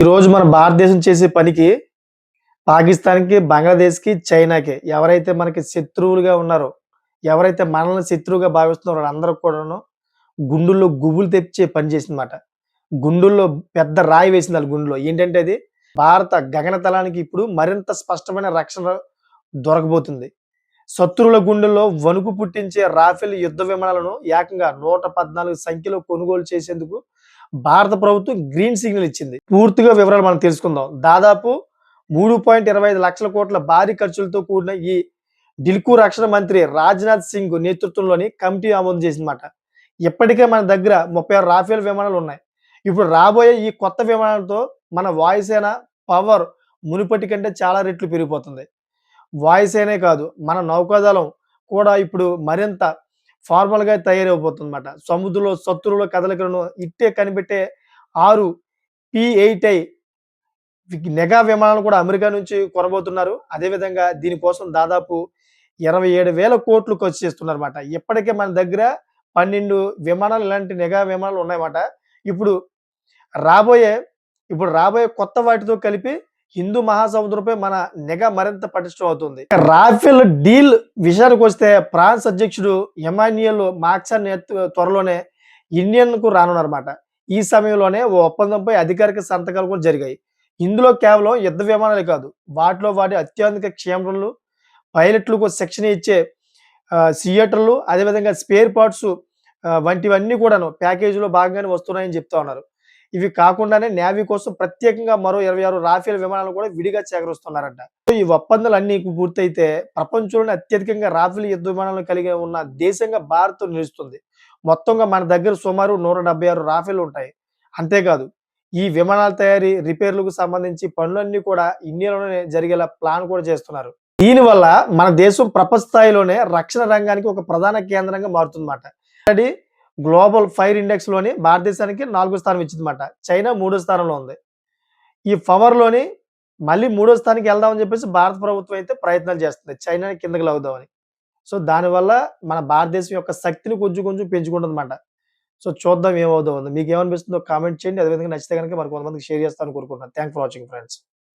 ఈరోజు మన భారతదేశం చేసే పనికి పాకిస్తాన్కి బంగ్లాదేశ్కి చైనాకి ఎవరైతే మనకి శత్రువులుగా ఉన్నారో ఎవరైతే మనల్ని శత్రువుగా భావిస్తున్నారో అందరూ కూడాను గుండుల్లో గుబులు తెచ్చే పని చేసిందన్నమాట. గుండుల్లో పెద్ద రాయి వేసింది వాళ్ళ గుండెలో. ఏంటంటే అది భారత గగనతలానికి ఇప్పుడు మరింత స్పష్టమైన రక్షణ దొరకబోతుంది. శత్రువుల గుండెల్లో వణుకు పుట్టించే రాఫెల్ యుద్ధ విమానాలను ఏకంగా నూట పద్నాలుగు సంఖ్యలో కొనుగోలు చేసేందుకు భారత ప్రభుత్వం గ్రీన్ సిగ్నల్ ఇచ్చింది. పూర్తిగా వివరాలు మనం తెలుసుకుందాం. దాదాపు మూడు పాయింట్ ఇరవై ఐదు లక్షల కోట్ల భారీ ఖర్చులతో కూడిన ఈ ఢిల్కూ రక్షణ మంత్రి రాజ్నాథ్ సింగ్ నేతృత్వంలోని కమిటీ ఆమోదం చేసిందన్నమాట. ఇప్పటికే మన దగ్గర ముప్పై ఆరు రాఫేల్ విమానాలు ఉన్నాయి. ఇప్పుడు రాబోయే ఈ కొత్త విమానాలతో మన వాయుసేన పవర్ మునుపటి కంటే చాలా రెట్లు పెరిగిపోతుంది. వాయుసేనే కాదు మన నౌకాదళం కూడా ఇప్పుడు మరింత ఫార్మల్గా తయారైపోతుందన్నమాట. సముద్రంలో శత్రువుల కదలికలను ఇట్టే కనిపెట్టే ఆరు పి ఎయిట్ ఐ నెగా విమానాలు కూడా అమెరికా నుంచి కొనబోతున్నారు. అదేవిధంగా దీనికోసం దాదాపు ఇరవై ఏడు వేల కోట్లు ఖర్చు చేస్తున్నారన్నమాట. ఇప్పటికే మన దగ్గర పన్నెండు విమానాలు ఇలాంటి నెగా విమానాలు ఉన్నాయన్నమాట. ఇప్పుడు రాబోయే ఇప్పుడు రాబోయే కొత్త వాటితో కలిపి హిందూ మహాసముద్రంపై మన నిఘా మరింత పటిష్టం అవుతుంది. రాఫెల్ డీల్ విషయానికి వస్తే ఫ్రాన్స్ అధ్యక్షుడు ఎమాన్యుయల్ మాక్సన్ త్వరలోనే ఇండియన్కు రానున్నారన్నమాట. ఈ సమయంలోనే ఓ ఒప్పందంపై అధికారిక సంతకాలు కూడా జరిగాయి. ఇందులో కేవలం యుద్ధ విమానాలే కాదు వాటిలో వాటి అత్యాధునిక క్షేమలు పైలట్లకు శిక్షణ ఇచ్చే థియేటర్లు అదేవిధంగా స్పేర్ పార్ట్స్ వంటివన్నీ కూడాను ప్యాకేజీలో భాగంగానే వస్తున్నాయని చెప్తా ఉన్నారు. ఇవి కాకుండానే నేవీ కోసం ప్రత్యేకంగా మరో ఇరవై ఆరు రాఫేల్ విమానాలు కూడా విడిగా చేకరుస్తున్నారట. ఈ ఒప్పందాలు అన్ని పూర్తయితే ప్రపంచంలోనే అత్యధికంగా రాఫేల్ యుద్ధ విమానాలు కలిగి ఉన్న దేశంగా భారత్ నిలుస్తుంది. మొత్తంగా మన దగ్గర సుమారు నూట డెబ్బై ఆరు రాఫేల్ ఉంటాయి. అంతేకాదు ఈ విమానాల తయారీ రిపేర్లకు సంబంధించి పనులన్నీ కూడా ఇండియాలోనే జరిగేలా ప్లాన్ కూడా చేస్తున్నారు. దీనివల్ల మన దేశం ప్రపంచ స్థాయిలోనే రక్షణ రంగానికి ఒక ప్రధాన కేంద్రంగా మారుతుందన్నమాట. ఆల్రెడీ గ్లోబల్ ఫైర్ ఇండెక్స్లోని భారతదేశానికి నాలుగో స్థానం ఇచ్చిందన్నమాట. చైనా మూడో స్థానంలో ఉంది. ఈ పవర్లోని మళ్ళీ మూడో స్థానానికి వెళ్దామని చెప్పేసి భారత ప్రభుత్వం అయితే ప్రయత్నాలు చేస్తుంది. చైనా కిందకి లాగుదామని. సో దానివల్ల మన భారతదేశం యొక్క శక్తిని కొంచెం కొంచెం పెంచుకుంటుందన్నమాట. సో చూద్దాం ఏమవుతుందో మీకు ఏమనిపిస్తుందో కామెంట్ చేయండి. అదేవిధంగా నచ్చితే కనుక మరి కొంతమందికి షేర్ చేస్తాను కోరుకుంటున్నాను. Thank for watching friends